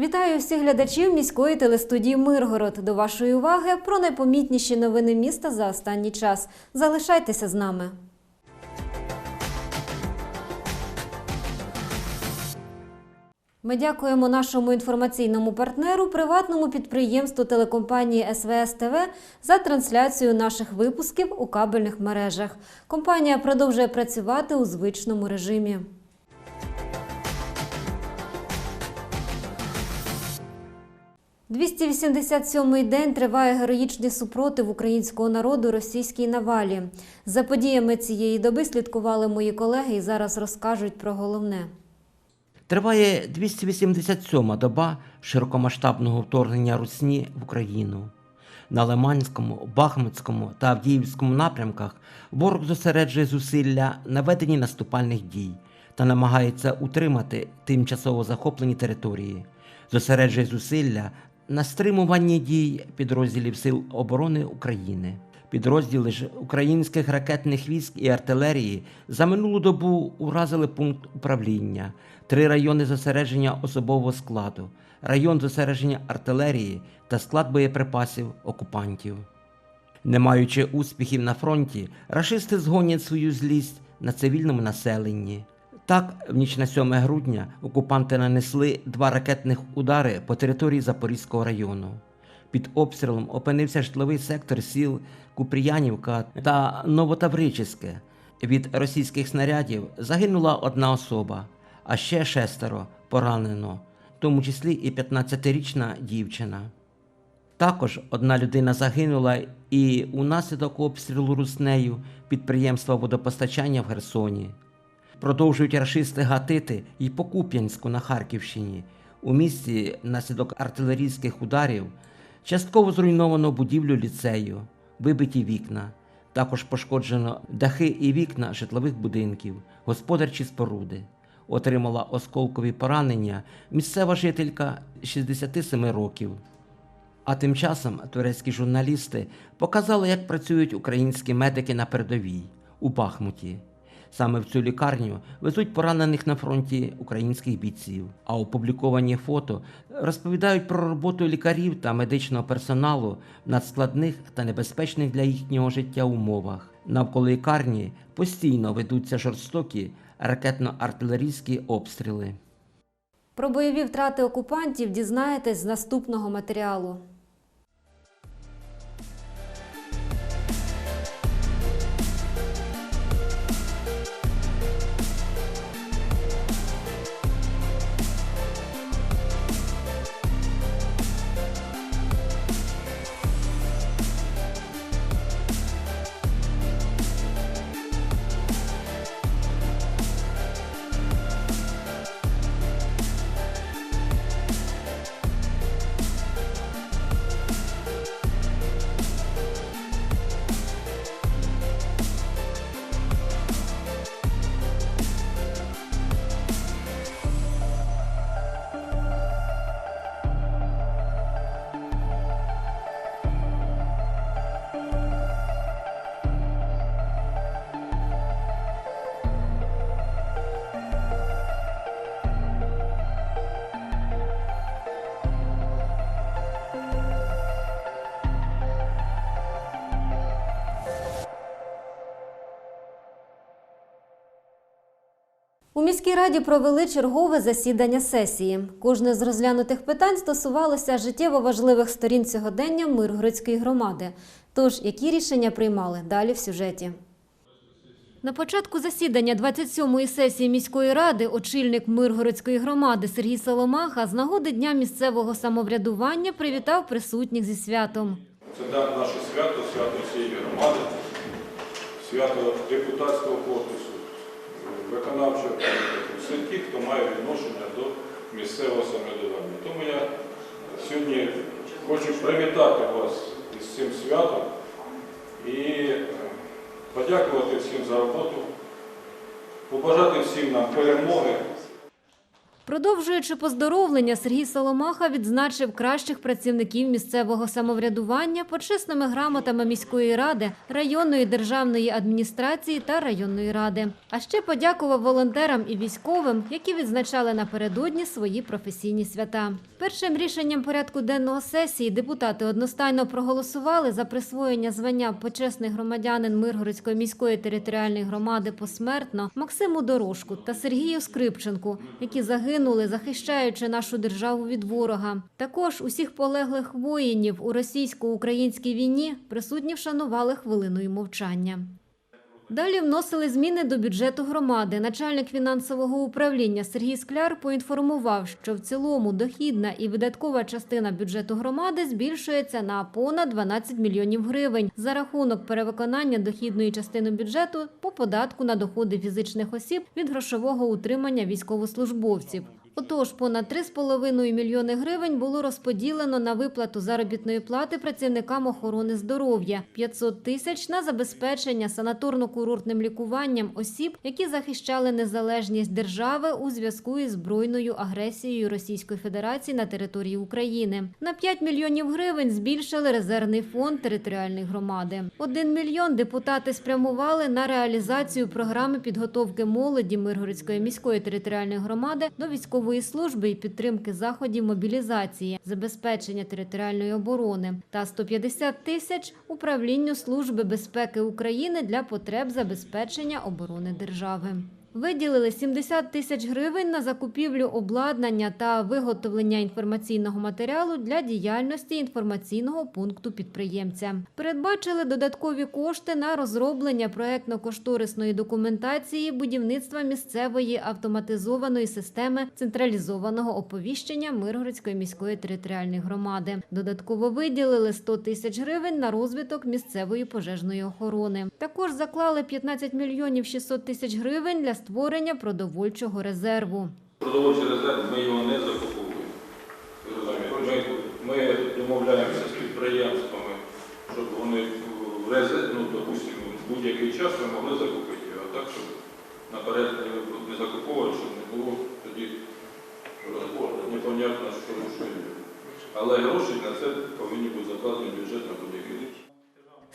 Вітаю всіх глядачів міської телестудії Миргород. До вашої уваги про найпомітніші новини міста за останній час. Залишайтеся з нами. Ми дякуємо нашому інформаційному партнеру, приватному підприємству телекомпанії СВС ТВ за трансляцію наших випусків у кабельних мережах. Компанія продовжує працювати у звичному режимі. – 287-й день триває героїчний супротив українського народу російській навалі. За подіями цієї доби слідкували мої колеги і зараз розкажуть про головне. Триває 287-ма доба широкомасштабного вторгнення Русні в Україну. На Лиманському, Бахмутському та Авдіївському напрямках ворог зосереджує зусилля на веденні наступальних дій та намагається утримати тимчасово захоплені території, зосереджує зусилля на стримуванні дій підрозділів Сил оборони України. Підрозділи ж українських ракетних військ і артилерії за минулу добу уразили пункт управління, три райони зосередження особового складу, район зосередження артилерії та склад боєприпасів окупантів. Не маючи успіхів на фронті, рашисти згонять свою злість на цивільному населенні. Так, в ніч на 7 грудня окупанти нанесли два ракетних удари по території Запорізького району. Під обстрілом опинився житловий сектор сіл Купріянівка та Новотавричівське. Від російських снарядів загинула одна особа, а ще шестеро поранено, в тому числі і 15-річна дівчина. Також одна людина загинула і унаслідок обстрілу руснею підприємства водопостачання в Херсоні. Продовжують рашисти гатити і по Куп'янську на Харківщині. У місті внаслідок артилерійських ударів частково зруйновано будівлю ліцею, вибиті вікна. Також пошкоджено дахи і вікна житлових будинків, господарчі споруди. Отримала осколкові поранення місцева жителька 67 років. А тим часом турецькі журналісти показали, як працюють українські медики на передовій у Бахмуті. Саме в цю лікарню везуть поранених на фронті українських бійців. А опубліковані фото розповідають про роботу лікарів та медичного персоналу в надскладних та небезпечних для їхнього життя умовах. Навколо лікарні постійно ведуться жорстокі ракетно-артилерійські обстріли. Про бойові втрати окупантів дізнаєтесь з наступного матеріалу. У міській раді провели чергове засідання сесії. Кожне з розглянутих питань стосувалося життєво важливих сторін сьогодення Миргородської громади. Тож, які рішення приймали далі в сюжеті. На початку засідання 27-ї сесії міської ради очільник Миргородської громади Сергій Соломаха з нагоди Дня місцевого самоврядування привітав присутніх зі святом. Це наше свято, свято всієї громади, свято депутатського корпусу, виконавчого комітету, всі ті, хто має відношення до місцевого самоврядування. Тому я сьогодні хочу привітати вас із цим святом і е, подякувати всім за роботу, побажати всім нам перемоги. Продовжуючи поздоровлення, Сергій Соломаха відзначив кращих працівників місцевого самоврядування почесними грамотами міської ради, районної державної адміністрації та районної ради. А ще подякував волонтерам і військовим, які відзначали напередодні свої професійні свята. Першим рішенням порядку денного сесії депутати одностайно проголосували за присвоєння звання почесний громадянин Миргородської міської територіальної громади посмертно Максиму Дорожку та Сергію Скрипченку, які загинули, захищаючи нашу державу від ворога. Також усіх полеглих воїнів у російсько-українській війні присутні вшанували хвилиною мовчання. Далі вносили зміни до бюджету громади. Начальник фінансового управління Сергій Скляр поінформував, що в цілому дохідна і видаткова частина бюджету громади збільшується на понад 12 мільйонів гривень за рахунок перевиконання дохідної частини бюджету по податку на доходи фізичних осіб від грошового утримання військовослужбовців. Отож, понад 3,5 мільйони гривень було розподілено на виплату заробітної плати працівникам охорони здоров'я, 500 тисяч на забезпечення санаторно-курортним лікуванням осіб, які захищали незалежність держави у зв'язку із збройною агресією Російської Федерації на території України. На 5 мільйонів гривень збільшили резервний фонд територіальної громади. 1 мільйон депутати спрямували на реалізацію програми підготовки молоді Миргородської міської територіальної громади до військової служби і підтримки заходів мобілізації, забезпечення територіальної оборони та 150 тисяч управлінню Служби безпеки України для потреб забезпечення оборони держави. Виділили 70 тисяч гривень на закупівлю обладнання та виготовлення інформаційного матеріалу для діяльності інформаційного пункту підприємця. Передбачили додаткові кошти на розроблення проектно-кошторисної документації будівництва місцевої автоматизованої системи централізованого оповіщення Миргородської міської територіальної громади. Додатково виділили 100 тисяч гривень на розвиток місцевої пожежної охорони. Також заклали 15 мільйонів 600 тисяч гривень для створення продовольчого резерву. Продовольчий резерв ми його не закуповуємо. Ми, ми домовляємося з підприємствами, щоб вони в резерв, ну, допустимо, будь-який час ми могли закупити. А так, щоб наперед не, закуповувати, щоб не було тоді непонятно, що. Але гроші на це повинні бути закладені в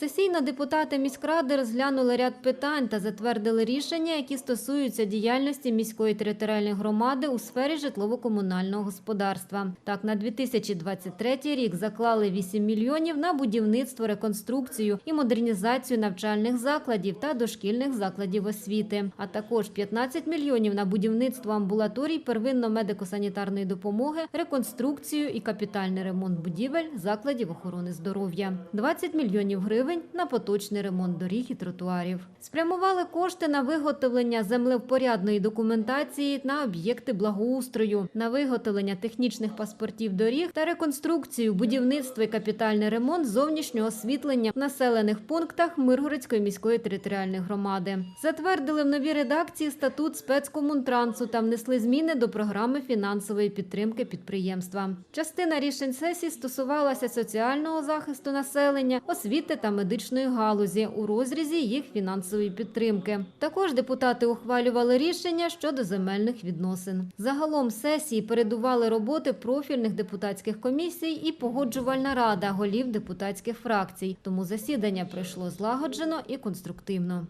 бюджет на будь-який рік. Сесійно депутати міськради розглянули ряд питань та затвердили рішення, які стосуються діяльності міської територіальної громади у сфері житлово-комунального господарства. Так, на 2023 рік заклали 8 мільйонів на будівництво, реконструкцію і модернізацію навчальних закладів та дошкільних закладів освіти, а також 15 мільйонів на будівництво амбулаторій первинно-медико-санітарної допомоги, реконструкцію і капітальний ремонт будівель закладів охорони здоров'я. 20 мільйонів гривень на поточний ремонт доріг і тротуарів. Спрямували кошти на виготовлення землевпорядної документації на об'єкти благоустрою, на виготовлення технічних паспортів доріг та реконструкцію, будівництво і капітальний ремонт зовнішнього освітлення в населених пунктах Миргородської міської територіальної громади. Затвердили в новій редакції статут спецкомунтрансу та внесли зміни до програми фінансової підтримки підприємства. Частина рішень сесії стосувалася соціального захисту населення, освіти та медичної галузі у розрізі їх фінансової підтримки. Також депутати ухвалювали рішення щодо земельних відносин. Загалом сесії передували роботи профільних депутатських комісій і погоджувальна рада голів депутатських фракцій. Тому засідання пройшло злагоджено і конструктивно.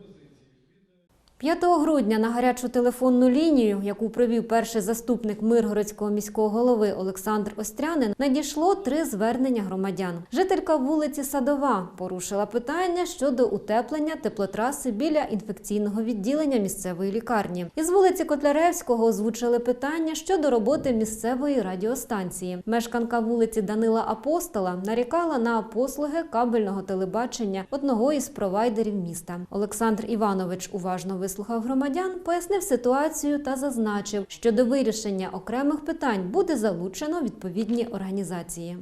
5 грудня на гарячу телефонну лінію, яку провів перший заступник Миргородського міського голови Олександр Острянин, надійшло три звернення громадян. Жителька вулиці Садова порушила питання щодо утеплення теплотраси біля інфекційного відділення місцевої лікарні. Із вулиці Котляревського озвучили питання щодо роботи місцевої радіостанції. Мешканка вулиці Данила Апостола нарікала на послуги кабельного телебачення одного із провайдерів міста. Олександр Іванович уважно вислухав громадян, пояснив ситуацію та зазначив, що до вирішення окремих питань буде залучено відповідні організації.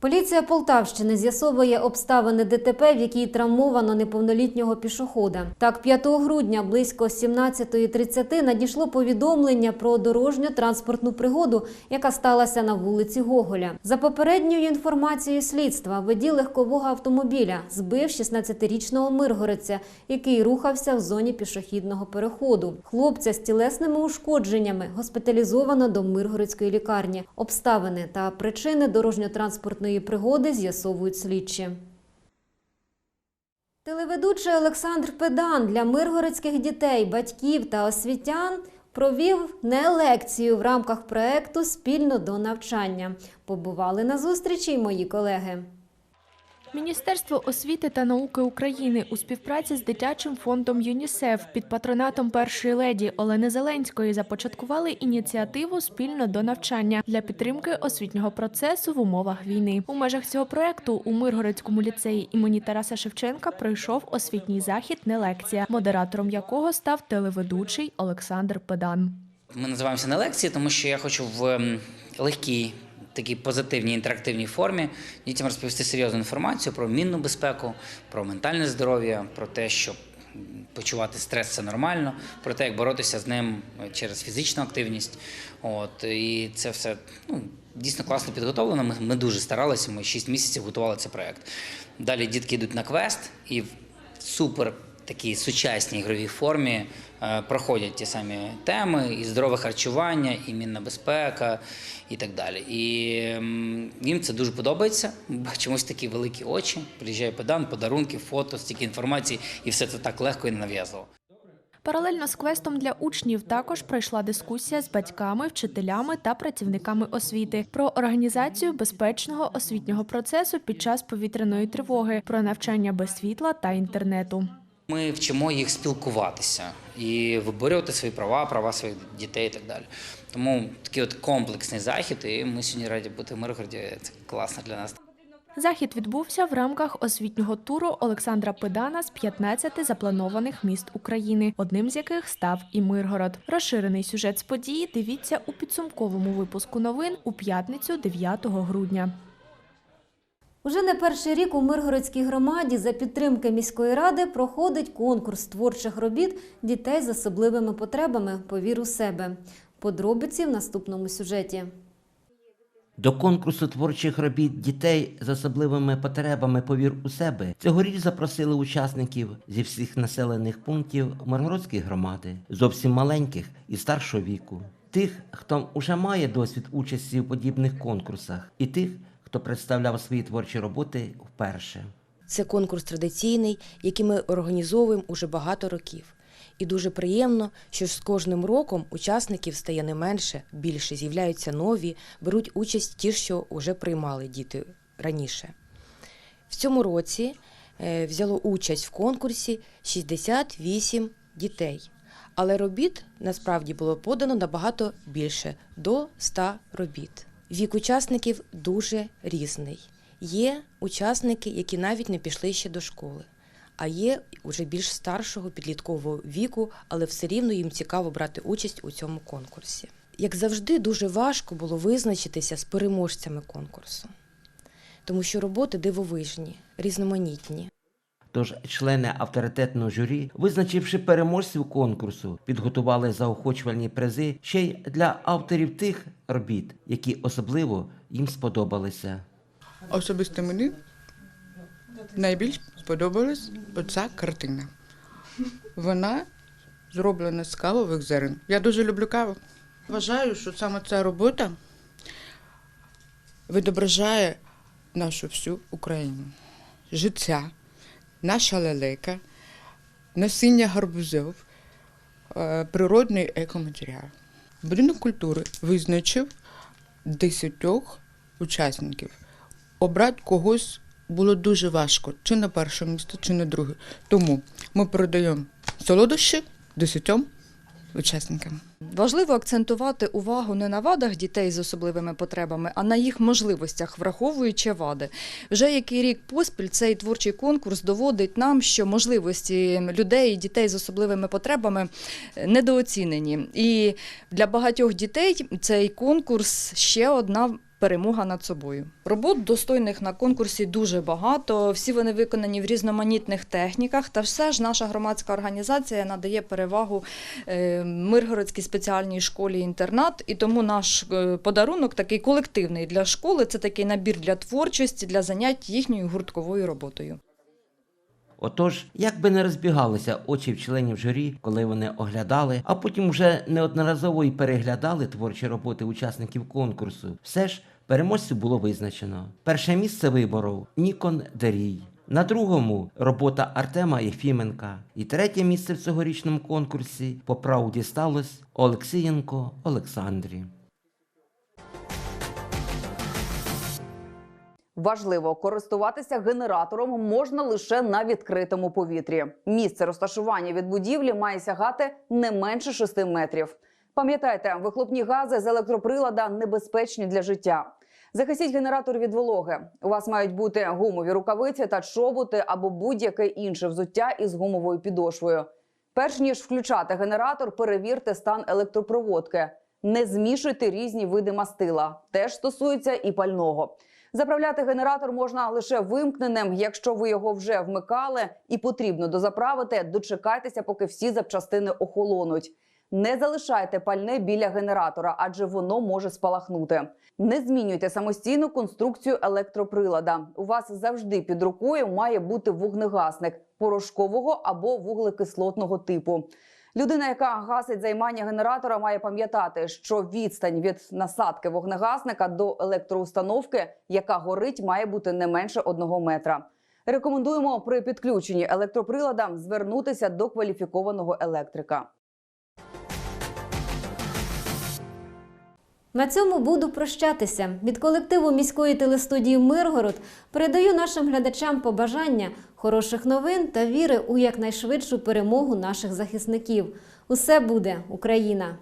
Поліція Полтавщини з'ясовує обставини ДТП, в якій травмовано неповнолітнього пішохода. Так, 5 грудня близько 17.30 надійшло повідомлення про дорожньо-транспортну пригоду, яка сталася на вулиці Гоголя. За попередньою інформацією слідства, водій легкового автомобіля збив 16-річного миргородця, який рухався в зоні пішохідного переходу. Хлопця з тілесними ушкодженнями госпіталізовано до Миргородської лікарні. Обставини та причини дорожньо-транспортної пригоди з'ясовують слідчі. Телеведучий Олександр Педан для миргородських дітей, батьків та освітян провів не лекцію в рамках проекту Спільно до навчання. Побували на зустрічі й мої колеги. Міністерство освіти та науки України у співпраці з дитячим фондом ЮНІСЕФ під патронатом першої леді Олени Зеленської започаткували ініціативу спільно до навчання для підтримки освітнього процесу в умовах війни. У межах цього проекту у Миргородському ліцеї імені Тараса Шевченка пройшов освітній захід не лекція, модератором якого став телеведучий Олександр Педан. Ми називаємося не лекції, тому що я хочу в ем, легкій, такій позитивній інтерактивній формі дітям розповісти серйозну інформацію про мінну безпеку, про ментальне здоров'я, про те, що почувати стрес це нормально, про те, як боротися з ним через фізичну активність. От і це все ну, дійсно класно підготовлено. Ми, ми дуже старалися. Ми 6 місяців готували цей проект. Далі дітки йдуть на квест і супер такій сучасній ігровій формі е, проходять ті самі теми: і здорове харчування, і мінна безпека, і так далі. І їм це дуже подобається. Бачимось такі великі очі. Приїжджає педан, подарунки, фото, стільки інформації, і все це так легко і ненав'язливо. Паралельно з квестом для учнів також пройшла дискусія з батьками, вчителями та працівниками освіти про організацію безпечного освітнього процесу під час повітряної тривоги, про навчання без світла та інтернету. Ми вчимо їх спілкуватися і виборювати свої права, права своїх дітей і так далі. Тому такий от комплексний захід, і ми сьогодні раді бути в Миргороді. Це класно для нас. Захід відбувся в рамках освітнього туру Олександра Педана з 15 запланованих міст України, одним з яких став і Миргород. Розширений сюжет з події дивіться у підсумковому випуску новин у п'ятницю 9 грудня. Уже не перший рік у Миргородській громаді за підтримки міської ради проходить конкурс творчих робіт дітей з особливими потребами «Повір у себе. Подробиці в наступному сюжеті. До конкурсу творчих робіт дітей з особливими потребами повір у себе цьогоріч запросили учасників зі всіх населених пунктів Миргородської громади, зовсім маленьких і старшого віку, тих, хто уже має досвід участі у подібних конкурсах, і тих, хто представляв свої творчі роботи вперше. Це конкурс традиційний, який ми організовуємо уже багато років. І дуже приємно, що з кожним роком учасників стає не менше, більше з'являються нові, беруть участь ті, що вже приймали діти раніше. В цьому році е, взяло участь в конкурсі 68 дітей. Але робіт насправді було подано набагато більше до 100 робіт. Вік учасників дуже різний. Є учасники, які навіть не пішли ще до школи, а є уже більш старшого підліткового віку, але все рівно їм цікаво брати участь у цьому конкурсі. Як завжди, дуже важко було визначитися з переможцями конкурсу, тому що роботи дивовижні, різноманітні. Тож члени авторитетного журі, визначивши переможців конкурсу, підготували заохочувальні призи ще й для авторів тих робіт, які особливо їм сподобалися. Особисто мені найбільш сподобалась оця картина. Вона зроблена з кавових зерен. Я дуже люблю каву. Вважаю, що саме ця робота відображає нашу всю Україну. Життя, наша лелека, насіння гарбузів, е, природний екоматеріал. Будинок культури визначив десятьох учасників. Обрати когось було дуже важко, чи на перше місце, чи на друге. Тому ми передаємо солодощі десятьом учасникам. Важливо акцентувати увагу не на вадах дітей з особливими потребами, а на їх можливостях, враховуючи вади. Вже який рік поспіль цей творчий конкурс доводить нам, що можливості людей і дітей з особливими потребами е, недооцінені. І для багатьох дітей цей конкурс ще одна. Перемога над собою. Робот достойних на конкурсі дуже багато. Всі вони виконані в різноманітних техніках. Та все ж наша громадська організація надає перевагу е, Миргородській спеціальній школі інтернат, і тому наш е, подарунок такий колективний для школи. Це такий набір для творчості, для занять їхньою гуртковою роботою. Отож, як би не розбігалися очі в членів журі, коли вони оглядали, а потім вже неодноразово і переглядали творчі роботи учасників конкурсу, все ж переможців було визначено. Перше місце виборов Нікон Дерій. На другому робота Артема Єфіменка. І третє місце в цьогорічному конкурсі по праву дісталось Олексієнко Олександрі. Важливо, користуватися генератором можна лише на відкритому повітрі. Місце розташування від будівлі має сягати не менше 6 метрів. Пам'ятайте, вихлопні гази з електроприлада небезпечні для життя. Захистіть генератор від вологи. У вас мають бути гумові рукавиці та чоботи або будь-яке інше взуття із гумовою підошвою. Перш ніж включати генератор, перевірте стан електропроводки. Не змішуйте різні види мастила. Теж стосується і пального. Заправляти генератор можна лише вимкненим. Якщо ви його вже вмикали і потрібно дозаправити, дочекайтеся, поки всі запчастини охолонуть. Не залишайте пальне біля генератора, адже воно може спалахнути. Не змінюйте самостійну конструкцію електроприлада. У вас завжди під рукою має бути вогнегасник порошкового або вуглекислотного типу. Людина, яка гасить займання генератора, має пам'ятати, що відстань від насадки вогнегасника до електроустановки, яка горить, має бути не менше одного метра. Рекомендуємо при підключенні електроприлада звернутися до кваліфікованого електрика. На цьому буду прощатися. Від колективу міської телестудії Миргород передаю нашим глядачам побажання хороших новин та віри у якнайшвидшу перемогу наших захисників. Усе буде Україна!